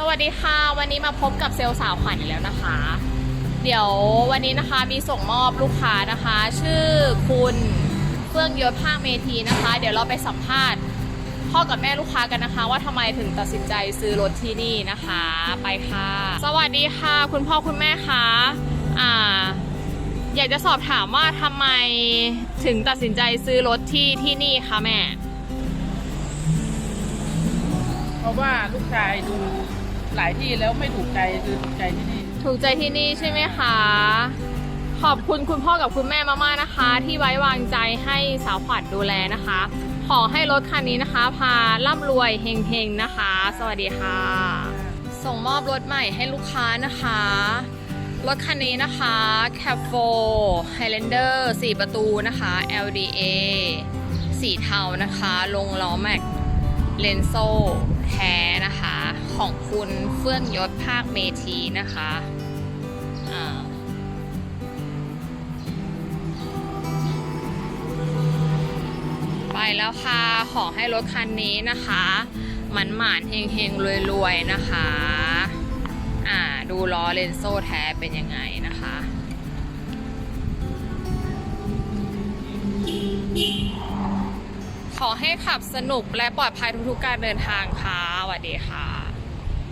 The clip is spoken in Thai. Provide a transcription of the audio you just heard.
สวัสดีค่ะ วันนี้มาพบกับเซลล์สาวขวัญอีกแล้วนะคะ เดี๋ยววันนี้นะคะมีส่งมอบลูกค้านะคะ ชื่อคุณเฟื่องยศภาคเมทีนะคะ เดี๋ยวเราไปสัมภาษณ์พ่อกับแม่ลูกค้ากันนะคะ ว่าทำไมถึงตัดสินใจซื้อรถที่นี่นะคะ ไปค่ะ สวัสดีค่ะ คุณพ่อคุณแม่คะอ่า อยากจะสอบถามว่าทำไมถึงตัดสินใจซื้อรถที่ที่นี่คะแม่ เพราะว่าลูกชายดู หลายที่แล้วไม่ถูกใจคือถูกใจที่นี่ ถูกใจที่นี่ใช่ไหมคะ ขอบคุณคุณพ่อกับคุณแม่มากๆนะคะ ที่ไว้วางใจให้สาวขวัญดูแลนะคะ ขอให้รถคันนี้นะคะ พาร่ำรวยเฮงๆนะคะ สวัสดีค่ะ ส่งมอบรถใหม่ให้ลูกค้านะคะ รถคันนี้นะคะ c a p 4 Highlander 4 ประตูนะคะ LDA สีเทานะคะ ลงล้อแม็กเลนโซแท้นะคะ ของคุณเฟื่องยศภาคเมทีนะคะไปแล้วค่ะ ขอให้รถคันนี้นะคะหมันหมานเฮงเฮงรวยรวยๆนะคะ อ่า ดูล้อเลนโซแท้เป็นยังไงนะคะขอให้ขับสนุกและปลอดภัยทุกๆการเดินทางค่ะสวัสดีค่ะ